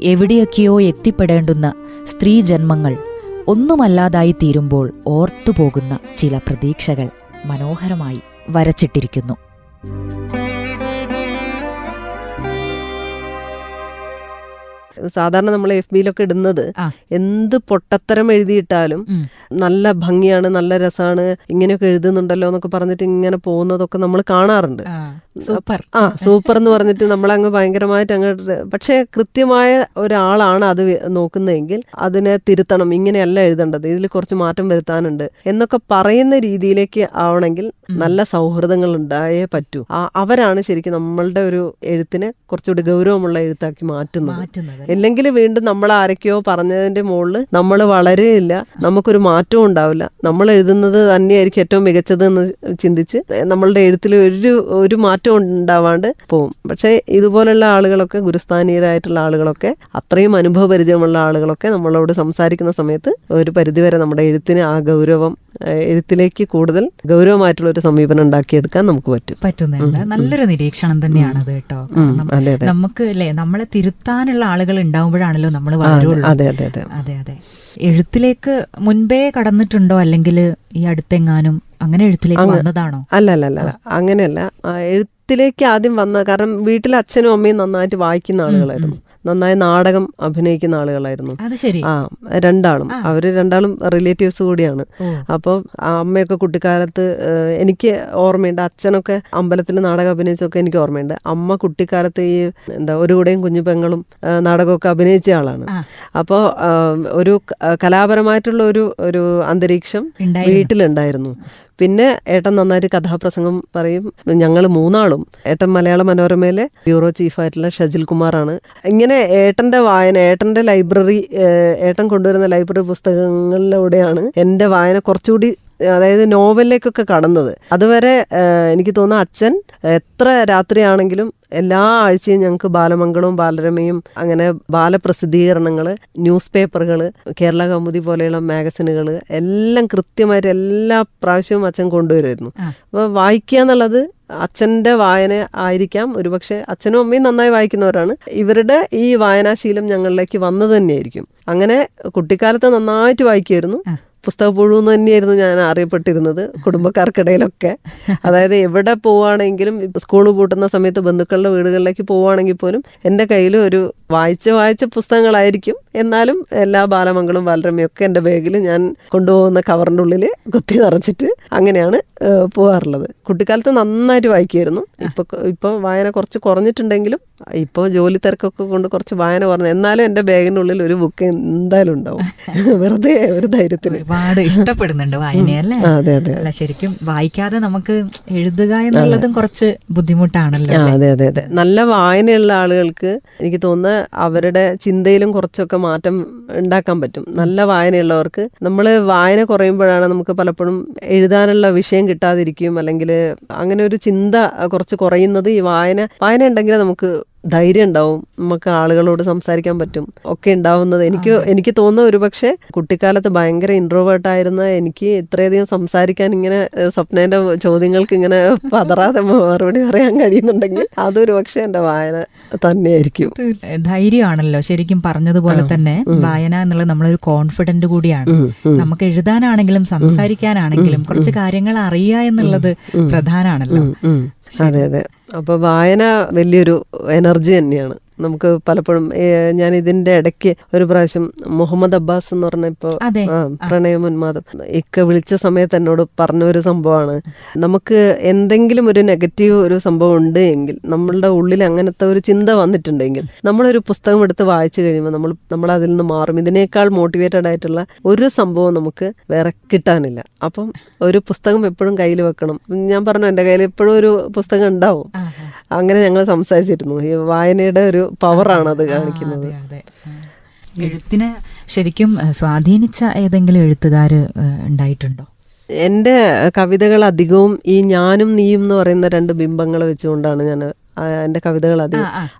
എവിടെയൊക്കെയോ എത്തിപ്പെടേണ്ടുന്ന സ്ത്രീജന്മങ്ങൾ ഒന്നുമല്ലാതായി തീരുമ്പോൾ ഓർത്തുപോകുന്ന ചില പ്രതീക്ഷകൾ മനോഹരമായി വരച്ചിട്ടിരിക്കുന്നു. സാധാരണ നമ്മൾ എഫ് ബിയിലൊക്കെ ഇടുന്നത് എന്ത് പൊട്ടത്തരം എഴുതിയിട്ടാലും നല്ല ഭംഗിയാണ് നല്ല രസമാണ്. ഇങ്ങനെയൊക്കെ എഴുതുന്നുണ്ടല്ലോ എന്നൊക്കെ പറഞ്ഞിട്ട് ഇങ്ങനെ പോകുന്നതൊക്കെ നമ്മൾ കാണാറുണ്ട്. ആ, സൂപ്പർ. എന്ന് പറഞ്ഞിട്ട് നമ്മളങ്ങ് ഭയങ്കരമായിട്ട് അങ്ങോട്ട് പക്ഷേ കൃത്യമായ ഒരാളാണ് അത് നോക്കുന്നതെങ്കിൽ അതിനെ തിരുത്തണം. ഇങ്ങനെയല്ല എഴുതേണ്ടത്. ഇതിൽ കുറച്ച് മാറ്റം വരുത്താനുണ്ട്. എന്നൊക്കെ പറയുന്ന രീതിയിലേക്ക് ആവണമെങ്കിൽ നല്ല സൗഹൃദങ്ങൾ ഉണ്ടായേ പറ്റൂ. അവരാണ് ശരിക്കും നമ്മളുടെ ഒരു എഴുത്തിനെ കുറച്ചുകൂടി ഗൗരവമുള്ള എഴുത്താക്കി മാറ്റുന്നത്. ഇല്ലെങ്കിൽ വീണ്ടും നമ്മൾ ആരൊക്കെയോ പറഞ്ഞതിന്റെ മുകളിൽ നമ്മൾ വളരെയില്ല നമുക്കൊരു മാറ്റവും ഉണ്ടാവില്ല. നമ്മൾ എഴുതുന്നത് തന്നെയായിരിക്കും ഏറ്റവും മികച്ചത് എന്ന് ചിന്തിച്ച് നമ്മളുടെ എഴുത്തിൽ ഒരു ഒരു മാറ്റവും ഉണ്ടാവാണ്ട് പോവും. പക്ഷേ ഇതുപോലുള്ള ആളുകളൊക്കെ ഗുരുസ്ഥാനീയരായിട്ടുള്ള ആളുകളൊക്കെ അത്രയും അനുഭവ പരിചയമുള്ള ആളുകളൊക്കെ നമ്മളോട് സംസാരിക്കുന്ന സമയത്ത് ഒരു പരിധിവരെ നമ്മുടെ എഴുത്തിന് ആ ഗൗരവം എഴുത്തിലേക്ക് കൂടുതൽ ഗൗരവമായിട്ടുള്ള ഒരു സമീപനം ഉണ്ടാക്കിയെടുക്കാൻ നമുക്ക് പറ്റും. പറ്റുന്നുണ്ട്. നല്ലൊരു നിരീക്ഷണം തന്നെയാണത് കേട്ടോ. അതെ നമുക്ക് അല്ലേ നമ്മളെ തിരുത്താനുള്ള ആളുകൾ ഉണ്ടാവുമ്പോഴാണല്ലോ നമ്മൾ അതെ അതെ അതെ അതെ. എഴുത്തിലേക്ക് മുൻപേ കടന്നിട്ടുണ്ടോ? അല്ലെങ്കിൽ ഈ അടുത്തെങ്ങാനും അങ്ങനെ എഴുത്തിലേക്ക് വന്നതാണോ? അല്ല അല്ല അല്ല അങ്ങനെയല്ല എഴുത്തിലേക്ക് ആദ്യം വന്ന കാരണം വീട്ടിലെ അച്ഛനും അമ്മയും നന്നായിട്ട് വായിക്കുന്ന ആളുകളായിരുന്നു. നന്നായി നാടകം അഭിനയിക്കുന്ന ആളുകളായിരുന്നു. ആ രണ്ടാളും. അവർ രണ്ടാളും റിലേറ്റീവ്സ് കൂടിയാണ്. അപ്പൊ അപ്പോൾ അമ്മയൊക്കെ കുട്ടിക്കാലത്ത് എനിക്ക് ഓർമ്മയുണ്ട്. അച്ഛനൊക്കെ അമ്പലത്തിൽ നാടകം അഭിനയിച്ചൊക്കെ എനിക്ക് ഓർമ്മയുണ്ട്. അമ്മ കുട്ടിക്കാലത്ത് ഈ എന്താ ഒരു കൂടെയും കുഞ്ഞു പെങ്ങളും നാടകമൊക്കെ അഭിനയിച്ച ആളാണ്. അപ്പോ അപ്പോൾ ഒരു കലാപരമായിട്ടുള്ള ഒരു ഒരു അന്തരീക്ഷം. വീട്ടിലുണ്ടായിരുന്നു. പിന്നെ ഏട്ടൻ നന്നായിട്ട് കഥാപ്രസംഗം പറയും. ഞങ്ങൾ മൂന്നാളും. ഏട്ടൻ മലയാള മനോരമയിലെ ബ്യൂറോ ചീഫായിട്ടുള്ള ഷജിൽ കുമാറാണ്. ഇങ്ങനെ ഏട്ടന്റെ വായന ഏട്ടന്റെ ലൈബ്രറി ഏട്ടൻ കൊണ്ടുവരുന്ന ലൈബ്രറി പുസ്തകങ്ങളിലൂടെയാണ് എന്റെ വായന കുറച്ചുകൂടി അതായത് നോവലിലേക്കൊക്കെ കടന്നത്. അതുവരെ എനിക്ക് തോന്നുന്നു അച്ഛൻ എത്ര രാത്രിയാണെങ്കിലും എല്ലാ ആഴ്ചയും ഞങ്ങൾക്ക് ബാലമംഗളവും ബാലരമയും അങ്ങനെ ബാലപ്രസിദ്ധീകരണങ്ങൾ ന്യൂസ് പേപ്പറുകൾ കേരള കൗമുദി പോലെയുള്ള മാഗസിനുകൾ എല്ലാം കൃത്യമായിട്ട് എല്ലാ പ്രാവശ്യവും അച്ഛൻ കൊണ്ടുവരുമായിരുന്നു. അപ്പോൾ വായിക്കുക എന്നുള്ളത് അച്ഛന്റെ വായന ആയിരിക്കാം. ഒരുപക്ഷെ അച്ഛനും അമ്മയും നന്നായി വായിക്കുന്നവരാണ്. ഇവരുടെ ഈ വായനാശീലം ഞങ്ങളിലേക്ക് വന്നത് തന്നെയായിരിക്കും. അങ്ങനെ കുട്ടിക്കാലത്ത് നന്നായിട്ട് വായിക്കുമായിരുന്നു. പുസ്തകപ്പുഴു എന്ന് തന്നെയായിരുന്നു ഞാൻ അറിയപ്പെട്ടിരുന്നത് കുടുംബക്കാർക്കിടയിലൊക്കെ. അതായത് എവിടെ പോവാണെങ്കിലും ഇപ്പം സ്കൂൾ പൂട്ടുന്ന സമയത്ത് ബന്ധുക്കളുടെ വീടുകളിലേക്ക് പോവുകയാണെങ്കിൽ പോലും എന്റെ കയ്യിൽ ഒരു വായിച്ച വായിച്ച പുസ്തകങ്ങളായിരിക്കും. എന്നാലും എല്ലാ ബാലമംഗളും ബാലരമയും ഒക്കെ എന്റെ ബാഗിൽ ഞാൻ കൊണ്ടുപോകുന്ന കവറിന്റെ ഉള്ളിൽ കുത്തി നിറച്ചിട്ട് അങ്ങനെയാണ് പോകാറുള്ളത് കുട്ടിക്കാലത്ത് നന്നായിട്ട് വായിക്കുമായിരുന്നു ഇപ്പോൾ ഇപ്പോൾ വായന കുറച്ച് കുറഞ്ഞിട്ടുണ്ടെങ്കിലും ഇപ്പോൾ ജോലി തിരക്കൊക്കെ കൊണ്ട് കുറച്ച് വായന കുറഞ്ഞു എന്നാലും എന്റെ ബാഗിനുള്ളിൽ ഒരു ബുക്ക് എന്തായാലും ഉണ്ടാവും. വെറുതെ ഒരു ധൈര്യത്തിന് ഒരുപാട് ഇഷ്ടപ്പെടുന്നുണ്ട് വായനയല്ലേ അതെ അതെ അല്ല ശരിക്കും വായിക്കാതെ നമുക്ക് എഴുതുക എന്നുള്ളതും കുറച്ച് ബുദ്ധിമുട്ടാണല്ലോ അതെ അതെ അതെ. നല്ല വായനയുള്ള ആളുകൾക്ക് എനിക്ക് തോന്നുന്നത് അവരുടെ ചിന്തയിലും കുറച്ചൊക്കെ മാറ്റം ഉണ്ടാക്കാൻ പറ്റും. നല്ല വായനയുള്ളവർക്ക് നമ്മൾ വായന കുറയുമ്പോഴാണ് നമുക്ക് പലപ്പോഴും എഴുതാനുള്ള വിഷയം കിട്ടാതിരിക്കും അല്ലെങ്കിൽ അങ്ങനെ ഒരു ചിന്ത കുറച്ച് കുറയുന്നത് ഈ വായന വായന ഉണ്ടെങ്കിൽ നമുക്ക് ധൈര്യം ഉണ്ടാവും. നമുക്ക് ആളുകളോട് സംസാരിക്കാൻ പറ്റും. ഒക്കെ ഉണ്ടാവുന്നത് എനിക്ക് എനിക്ക് തോന്നുന്ന ഒരു പക്ഷേ കുട്ടിക്കാലത്ത് ഭയങ്കര ഇൻട്രോവേർട്ട് ആയിരുന്ന എനിക്ക് ഇത്രയധികം സംസാരിക്കാൻ ഇങ്ങനെ ഏഹ്, സ്വപ്നേന്റെ ചോദ്യങ്ങൾക്ക് ഇങ്ങനെ പതറാതെ മറുപടി പറയാൻ കഴിയുന്നുണ്ടെങ്കിൽ അതൊരു പക്ഷേ എന്റെ വായന തന്നെയായിരിക്കും. ധൈര്യമാണല്ലോ ശരിക്കും പറഞ്ഞതുപോലെ തന്നെ. വായന എന്നുള്ളത് നമ്മളൊരു കോൺഫിഡന്റ് കൂടിയാണ്. നമുക്ക് എഴുതാനാണെങ്കിലും സംസാരിക്കാനാണെങ്കിലും കുറച്ച് കാര്യങ്ങൾ അറിയുക എന്നുള്ളത് പ്രധാനമാണല്ലോ. അതെ അതെ. അപ്പൊ വായന വലിയൊരു എനർജി തന്നെയാണ്. നമുക്ക് പലപ്പോഴും ഞാൻ ഇതിന്റെ ഇടയ്ക്ക് ഒരു പ്രാവശ്യം മുഹമ്മദ് അബ്ബാസ് എന്ന് പറഞ്ഞ ഇപ്പോൾ. പ്രണയമുന്മാദം ഇക്ക വിളിച്ച സമയത്ത് എന്നോട് പറഞ്ഞ ഒരു സംഭവമാണ്. നമുക്ക് എന്തെങ്കിലും ഒരു നെഗറ്റീവ് ഒരു സംഭവം ഉണ്ട് എങ്കിൽ നമ്മളുടെ ഉള്ളിൽ അങ്ങനത്തെ ഒരു ചിന്ത വന്നിട്ടുണ്ടെങ്കിൽ നമ്മളൊരു പുസ്തകം എടുത്ത് വായിച്ചു കഴിയുമ്പോൾ നമ്മൾ നമ്മൾ അതിൽ നിന്ന് മാറും. ഇതിനേക്കാൾ മോട്ടിവേറ്റഡ് ആയിട്ടുള്ള ഒരു സംഭവം നമുക്ക് വേറെ കിട്ടാനില്ല. അപ്പം ഒരു പുസ്തകം എപ്പോഴും കയ്യിൽ വെക്കണം. ഞാൻ പറഞ്ഞു എന്റെ കയ്യിൽ എപ്പോഴും ഒരു പുസ്തകം ഉണ്ടാവും. അങ്ങനെ ഞങ്ങൾ സംസാരിച്ചിരുന്നു. ഈ വായനയുടെ ഒരു പവറാണ് അത് കാണിക്കുന്നത്. എഴുത്തിനെ ശരിക്കും സ്വാധീനിച്ച ഏതെങ്കിലും എഴുത്തുകാർ ഉണ്ടായിട്ടുണ്ടോ? എന്റെ കവിതകൾ അധികവും ഈ ഞാനും നീയും എന്ന് പറയുന്ന രണ്ട് ബിംബങ്ങൾ വെച്ചുകൊണ്ടാണ് ഞാൻ എന്റെ കവിതകൾ ആ.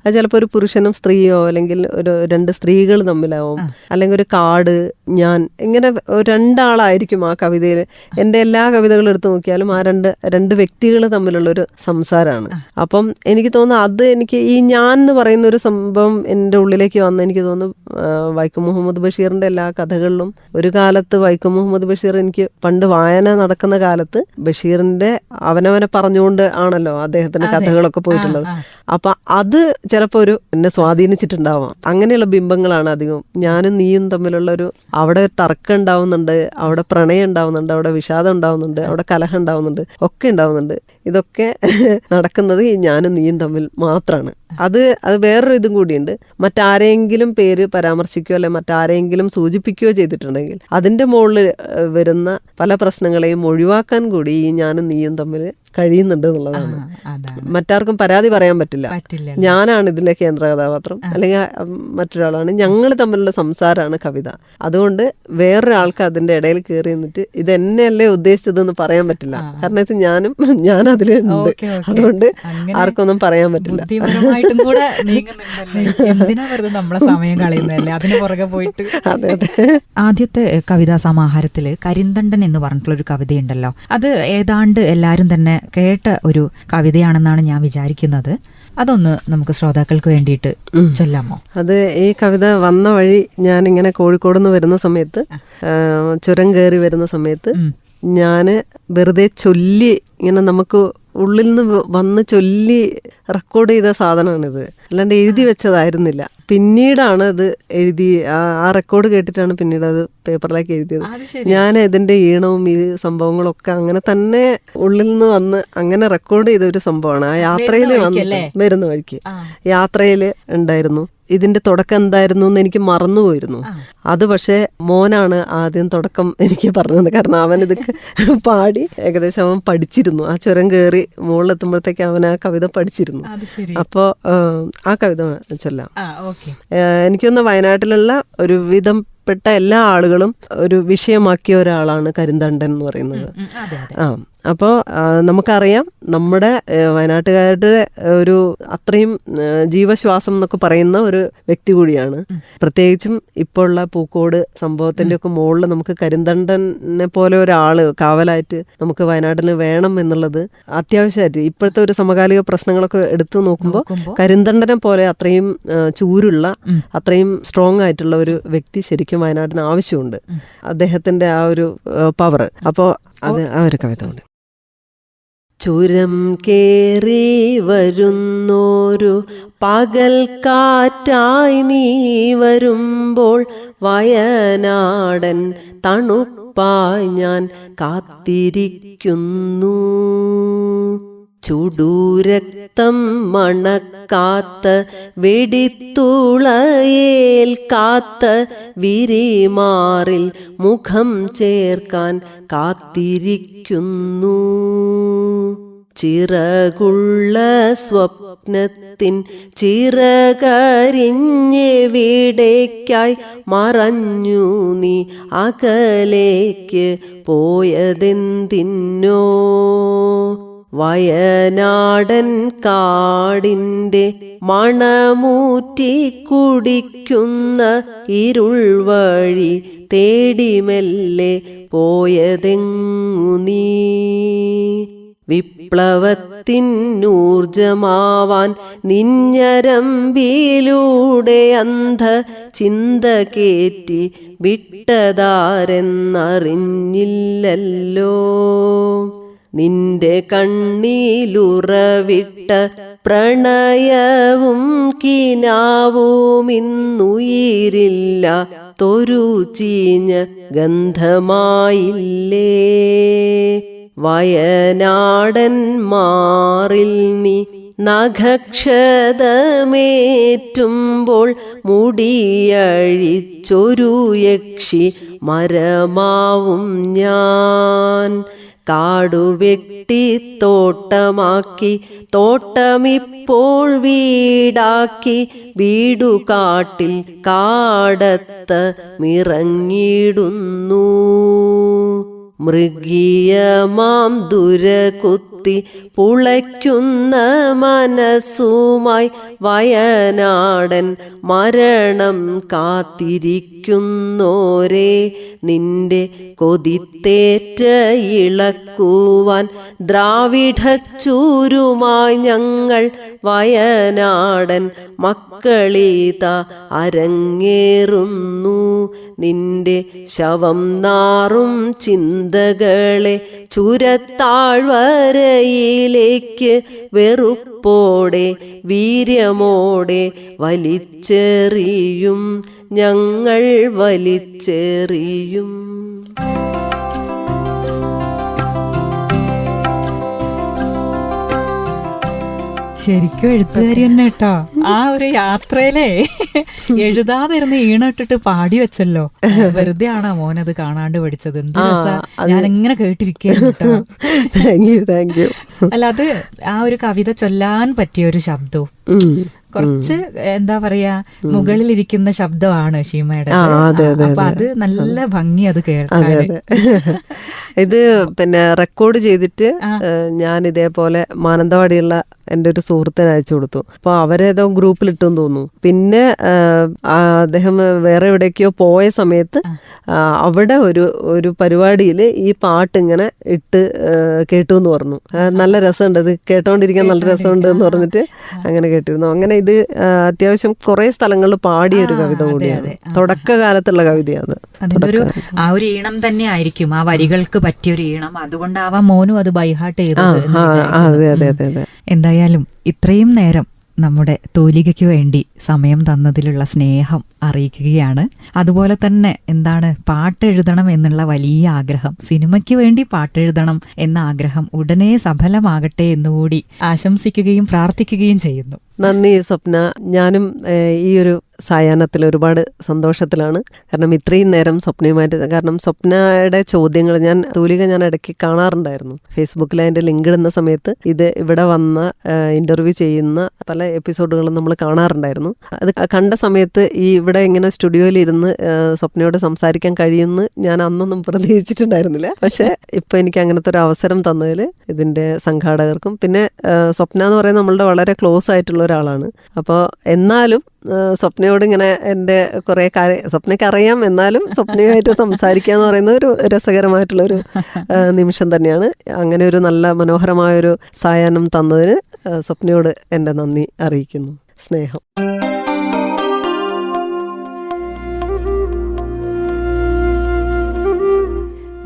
അത് ചിലപ്പോൾ ഒരു പുരുഷനും സ്ത്രീയോ അല്ലെങ്കിൽ ഒരു രണ്ട് സ്ത്രീകൾ തമ്മിലാവും. അല്ലെങ്കിൽ ഒരു കാട് ഞാൻ ഇങ്ങനെ രണ്ടാളായിരിക്കും ആ കവിതയിൽ. എന്റെ എല്ലാ കവിതകളും എടുത്തു നോക്കിയാലും ആ രണ്ട് രണ്ട് വ്യക്തികൾ തമ്മിലുള്ള ഒരു സംസാരമാണ്. അപ്പം എനിക്ക് തോന്നുന്നു അത് എനിക്ക് ഈ ഞാൻ എന്ന് പറയുന്ന ഒരു സംഭവം എന്റെ ഉള്ളിലേക്ക് വന്ന് എനിക്ക് തോന്നുന്നു വൈക്കം മുഹമ്മദ് ബഷീറിന്റെ എല്ലാ കഥകളിലും ഒരു കാലത്ത് വൈക്കം മുഹമ്മദ് ബഷീർ എനിക്ക് പണ്ട് വായന നടക്കുന്ന കാലത്ത് ബഷീറിന്റെ അവനവനെ പറഞ്ഞുകൊണ്ട് ആണല്ലോ അദ്ദേഹത്തിന്റെ കഥകളൊക്കെ പോയിട്ടുള്ളത്. അപ്പൊ അത് ചിലപ്പോൾ ഒരു എന്നെ സ്വാധീനിച്ചിട്ടുണ്ടാവാം. അങ്ങനെയുള്ള ബിംബങ്ങളാണ് അധികം ഞാനും നീയും തമ്മിലുള്ള ഒരു അവിടെ തർക്കം ഉണ്ടാവുന്നുണ്ട് അവിടെ പ്രണയം ഉണ്ടാവുന്നുണ്ട് അവിടെ വിഷാദം ഉണ്ടാവുന്നുണ്ട് അവിടെ കലഹം ഉണ്ടാവുന്നുണ്ട് ഒക്കെ ഉണ്ടാവുന്നുണ്ട്. ഇതൊക്കെ നടക്കുന്നത് ഈ ഞാനും നീയും തമ്മിൽ മാത്രമാണ് അത് അത് വേറൊരു ഇതും കൂടിയുണ്ട്. മറ്റാരെങ്കിലും പേര് പരാമർശിക്കുകയോ അല്ലെ മറ്റാരെങ്കിലും സൂചിപ്പിക്കുകയോ ചെയ്തിട്ടുണ്ടെങ്കിൽ അതിന്റെ മുകളിൽ വരുന്ന പല പ്രശ്നങ്ങളെയും ഒഴിവാക്കാൻ കൂടി ഈ ഞാനും നീയും തമ്മിൽ കഴിയുന്നുണ്ട് എന്നുള്ളതാണ്. മറ്റാർക്കും പരാതി പറയാൻ പറ്റില്ല. ഞാനാണ് ഇതിലെ കേന്ദ്ര കഥാപാത്രം. അല്ലെങ്കിൽ മറ്റൊരാളാണ്. ഞങ്ങൾ തമ്മിലുള്ള സംസാരമാണ് കവിത. അതുകൊണ്ട് വേറൊരാൾക്ക് അതിന്റെ ഇടയിൽ കയറി നിന്നിട്ട് ഇത് എന്നെയല്ലേ ഉദ്ദേശിച്ചതെന്ന് പറയാൻ പറ്റില്ല. കാരണം ഇത് ഞാനും ഞാൻ അതിലുണ്ട്. അതുകൊണ്ട് ആർക്കൊന്നും പറയാൻ പറ്റില്ല. അതെ അതെ. ആദ്യത്തെ കവിതാ സമാഹാരത്തിൽ കരിന്തണ്ടൻ എന്ന് പറഞ്ഞിട്ടുള്ള ഒരു കവിതയുണ്ടല്ലോ. അത് ഏതാണ്ട് എല്ലാരും തന്നെ കേട്ട ഒരു കവിതയാണെന്നാണ് ഞാൻ വിചാരിക്കുന്നത്. അതൊന്ന് നമുക്ക് ശ്രോതാക്കൾക്ക് വേണ്ടിയിട്ട് ചൊല്ലാമോ? അത് ഈ കവിത വന്ന വഴി ഞാൻ ഇങ്ങനെ കോഴിക്കോട് നിന്ന് വരുന്ന സമയത്ത് ചുരം കയറി വരുന്ന സമയത്ത് ഞാൻ വെറുതെ ചൊല്ലി ഇങ്ങനെ നമുക്ക് ഉള്ളിൽ നിന്ന് വന്ന് ചൊല്ലി റെക്കോർഡ് ചെയ്ത സാധനമാണിത്. അല്ലാണ്ട് എഴുതി വെച്ചതായിരുന്നില്ല. പിന്നീടാണ് അത് എഴുതി ആ- റെക്കോർഡ് കേട്ടിട്ടാണ് പിന്നീട് അത് പേപ്പറിലേക്ക് എഴുതിയത്. ഞാൻ ഇതിന്റെ ഈണവും ഈ സംഭവങ്ങളൊക്കെ അങ്ങനെ തന്നെ ഉള്ളിൽ നിന്ന് വന്ന് അങ്ങനെ റെക്കോർഡ് ചെയ്ത ഒരു സംഭവമാണ്. ആ യാത്രയിൽ വന്ന് വരുന്ന വഴിക്ക്. യാത്രയിൽ ഉണ്ടായിരുന്നു. ഇതിന്റെ തുടക്കം എന്തായിരുന്നു എന്ന് എനിക്ക് മറന്നുപോയിരുന്നു. അത് പക്ഷേ മോനാണ് ആദ്യം തുടക്കം എനിക്ക് പറഞ്ഞത്. കാരണം അവൻ ഇത് പാടി ഏകദേശം അവൻ പഠിച്ചിരുന്നു. ആ ചുരം കയറി മുകളിലെത്തുമ്പോഴത്തേക്ക് അവൻ ആ കവിത പഠിച്ചിരുന്നു. അപ്പോൾ ആ കവിത ചൊല്ലാം എനിക്കൊന്ന് വയനാട്ടിലുള്ള ഒരു വിധം പെട്ട എല്ലാ ആളുകളും ഒരു വിഷയമാക്കിയ ഒരാളാണ് കരിന്തണ്ടൻ എന്ന് പറയുന്നത്. ആ. അപ്പോൾ നമുക്കറിയാം നമ്മുടെ വയനാട്ടുകാരുടെ ഒരു അത്രയും ജീവശ്വാസം എന്നൊക്കെ പറയുന്ന ഒരു വ്യക്തി കൂടിയാണ്. പ്രത്യേകിച്ചും ഇപ്പോൾ ഉള്ള പൂക്കോട് സംഭവത്തിന്റെ ഒക്കെ മുകളിൽ നമുക്ക് കരിന്തണ്ടനെ പോലെ ഒരാൾ കാവലായിട്ട് നമുക്ക് വയനാട്ടിന് വേണം എന്നുള്ളത് അത്യാവശ്യമായിട്ട്. ഇപ്പോഴത്തെ ഒരു സമകാലിക പ്രശ്നങ്ങളൊക്കെ എടുത്തു നോക്കുമ്പോൾ കരിന്തണ്ടനെ പോലെ അത്രയും ചൂരുള്ള അത്രയും സ്ട്രോങ് ആയിട്ടുള്ള ഒരു വ്യക്തി ശരിക്കും വയനാടിന് ആവശ്യമുണ്ട്. അദ്ദേഹത്തിന്റെ ആ ഒരു പവർ അപ്പോൾ അത് ആ ഒരു കവിത കൊണ്ട്. ചുരം കേറി വരുന്നോരു പകൽ കാറ്റായി നീ വരുമ്പോൾ വയനാടൻ തണുപ്പായി ഞാൻ കാത്തിരിക്കുന്നു. ചുടൂരക്തം മണക്കാത്ത വെടിത്തുളയേൽ കാത്ത വിരിമാറിൽ മുഖം ചേർക്കാൻ കാത്തിരിക്കുന്നു. ചിറകുള്ള സ്വപ്നത്തിൻ ചിറകരിഞ്ഞെവിടേക്കായി മറഞ്ഞു നീ അകലേക്ക് പോയതെന്തിന്നോ. വയനാടൻ കാടിന്റെ മണമൂറ്റി കുടിക്കുന്ന ഇരുൾ വഴി തേടിമെല്ലെ പോയതെങ്ങു നീ? വിപ്ലവത്തിനൂർജമാവാൻ നിഞ്ഞരമ്പിലൂടെ അന്ധ ചിന്ത കേറ്റി വിട്ടതാരെന്നറിഞ്ഞില്ലല്ലോ. നിന്റെ കണ്ണീലുറവിട്ട പ്രണയവും കിനാവും ഇന്നുയിരില്ല തൊരു ചീഞ്ഞ ഗന്ധമായില്ലേ? വയനാടൻ മാറിൽ നീ നഖക്ഷതമേറ്റുമ്പോൾ മുടിയഴിച്ചൊരു യക്ഷി മരമാവും ഞാൻ. കാടുവെട്ടി തോട്ടമാക്കി തോട്ടമിപ്പോൾ വീടാക്കി. വീടു കാട്ടിൽ കാടത്ത് മിറങ്ങിടുന്നു മൃഗീയമാം ദുരകുത്തി പുളയ്ക്കുന്ന മനസ്സുമായി വയനാടൻ മരണം കാത്തിരിക്കുന്നോരേ. നിന്റെ കൊതിത്തേറ്റ ഇളക്കുവാൻ ദ്രാവിഡച്ചൂരുമായി ഞങ്ങൾ വയനാടൻ മക്കളീത അരങ്ങേറുന്നു. നിന്റെ ശവം നാറും ചിന്തകളെ ചുരത്താഴ്വരയിലേക്ക് വെറുപ്പോടെ വീര്യമോടെ വലിച്ചെറിയും. ഞങ്ങൾ വലിച്ചെറിയും. ശരിക്കും എഴുത്തുകാരി തന്നെ കേട്ടോ. ആ ഒരു യാത്രയിലെ എഴുതാതിരുന്ന് ഈണിട്ടിട്ട് പാടി വെച്ചല്ലോ. വെറുതെ ആണോ മോനത് കാണാണ്ട് പഠിച്ചത്? ഞാൻ എങ്ങനെ കേട്ടിരിക്കുന്നു അല്ല അത് ആ ഒരു കവിത ചൊല്ലാൻ പറ്റിയ ഒരു ശബ്ദവും. കുറച്ച് എന്താ പറയാ മുകളിലിരിക്കുന്ന ശബ്ദമാണ് ഷീമയുടെ അപ്പൊ അത്. നല്ല ഭംഗി അത് കേൾക്കാൻ. ഇത് പിന്നെ റെക്കോർഡ് ചെയ്തിട്ട് ഞാൻ ഇതേപോലെ മാനന്തവാടിയുള്ള എന്റെ ഒരു സുഹൃത്തിന് അയച്ചു കൊടുത്തു. അപ്പോൾ അവരേതോ ഗ്രൂപ്പിലിട്ടെന്ന് തോന്നുന്നു. പിന്നെ അദ്ദേഹം വേറെ എവിടേക്കോ പോയ സമയത്ത് അവിടെ ഒരു ഒരു പരിപാടിയിൽ ഈ പാട്ട് ഇങ്ങനെ ഇട്ട് കേട്ടു എന്ന് പറഞ്ഞു. നല്ല രസമുണ്ട്. ഇത് കേട്ടോണ്ടിരിക്കാൻ നല്ല രസമുണ്ട് എന്ന് പറഞ്ഞിട്ട് അങ്ങനെ കേട്ടിരുന്നു. അങ്ങനെ ഇത് അത്യാവശ്യം കുറെ സ്ഥലങ്ങളിൽ പാടിയ ഒരു കവിത കൂടിയാണ്. തുടക്കകാലത്തുള്ള കവിതയാണ്. അതിന്റെ ആ ഒരു ഈണം തന്നെ ആയിരിക്കും. ആ വരികൾക്ക് പറ്റിയ ഒരു ഈണം. അതുകൊണ്ടാവാം മോനും അത് ബൈഹാർട്ട് ചെയ്തത് എന്തായാലും ഇത്രയും നേരം നമ്മുടെ തൂലികയ്ക്ക് വേണ്ടി സമയം തന്നതിലുള്ള സ്നേഹം അറിയിക്കുകയാണ്. അതുപോലെ തന്നെ എന്താണ് പാട്ടെഴുതണം എന്നുള്ള വലിയ ആഗ്രഹം. സിനിമയ്ക്ക് വേണ്ടി പാട്ടെഴുതണം എന്ന ആഗ്രഹം ഉടനെ സഫലമാകട്ടെ എന്നുകൂടി ആശംസിക്കുകയും പ്രാർത്ഥിക്കുകയും ചെയ്യുന്നു. നന്ദി സ്വപ്ന. ഞാനും ഈ ഒരു സായാഹ്നത്തിൽ ഒരുപാട് സന്തോഷത്തിലാണ്. കാരണം ഇത്രയും നേരം സ്വപ്നയുമായിട്ട് കാരണം സ്വപ്നയുടെ ചോദ്യങ്ങൾ ഞാൻ തൂലിക ഞാൻ ഇടയ്ക്ക് കാണാറുണ്ടായിരുന്നു. ഫേസ്ബുക്കിൽ അതിന്റെ ലിങ്ക് ഇടുന്ന സമയത്ത് ഇത് ഇവിടെ വന്ന ഇന്റർവ്യൂ ചെയ്യുന്ന പല എപ്പിസോഡുകളും നമ്മൾ കാണാറുണ്ടായിരുന്നു. അത് കണ്ട സമയത്ത് ഈ ഇങ്ങനെ സ്റ്റുഡിയോയിൽ ഇരുന്ന് സ്വപ്നയോട് സംസാരിക്കാൻ കഴിയുമെന്ന് ഞാൻ അന്നൊന്നും പ്രതീക്ഷിച്ചിട്ടുണ്ടായിരുന്നില്ല. പക്ഷേ ഇപ്പോൾ എനിക്ക് അങ്ങനത്തെ ഒരു അവസരം തന്നതിൽ ഇതിന്റെ സംഘാടകർക്കും പിന്നെ സ്വപ്ന എന്ന് പറയുന്നത് നമ്മളുടെ വളരെ ക്ലോസ് ആയിട്ടുള്ള ഒരാളാണ്. അപ്പോൾ എന്നാലും സ്വപ്നയോട് ഇങ്ങനെ എന്റെ കുറേ കാര്യം സ്വപ്നയ്ക്ക് അറിയാം എന്നാലും സ്വപ്നയുമായിട്ട് സംസാരിക്കുക എന്ന് പറയുന്നത് ഒരു രസകരമായിട്ടുള്ളൊരു നിമിഷം തന്നെയാണ്. അങ്ങനെ ഒരു നല്ല മനോഹരമായൊരു സായാഹ്നം തന്നതിന് സ്വപ്നയോട് എന്റെ നന്ദി അറിയിക്കുന്നു. സ്നേഹം.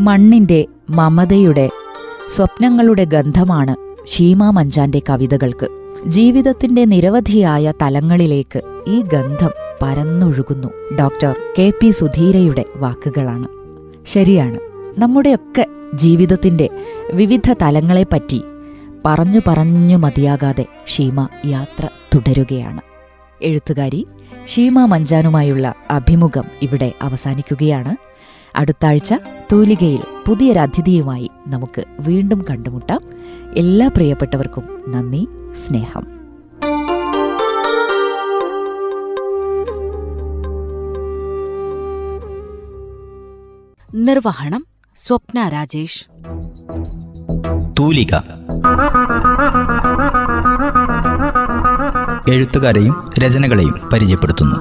മണ്ണിന്റെ മമതയുടെ സ്വപ്നങ്ങളുടെ ഗന്ധമാണ് ഷീമ മഞ്ചാന്റെ കവിതകൾക്ക്. ജീവിതത്തിന്റെ നിരവധിയായ തലങ്ങളിലേക്ക് ഈ ഗന്ധം പരന്നൊഴുകുന്നു. ഡോക്ടർ കെ പി സുധീരയുടെ വാക്കുകളാണ്. ശരിയാണ്. നമ്മുടെയൊക്കെ ജീവിതത്തിന്റെ വിവിധ തലങ്ങളെപ്പറ്റി പറഞ്ഞു പറഞ്ഞു മതിയാകാതെ ഷീമ യാത്ര തുടരുകയാണ്. എഴുത്തുകാരി ഷീമ മഞ്ചാനുമായുള്ള അഭിമുഖം ഇവിടെ അവസാനിക്കുകയാണ്. അടുത്താഴ്ച തൂലികയിൽ പുതിയൊരതിഥിയുമായി നമുക്ക് വീണ്ടും കണ്ടുമുട്ടാം. എല്ലാ പ്രിയപ്പെട്ടവർക്കും നന്ദി സ്നേഹം. നിർവഹണം സ്വപ്ന രാജേഷ്. തൂലിക. എഴുത്തുകാരെയും രചനകളെയും പരിചയപ്പെടുത്തുന്നു.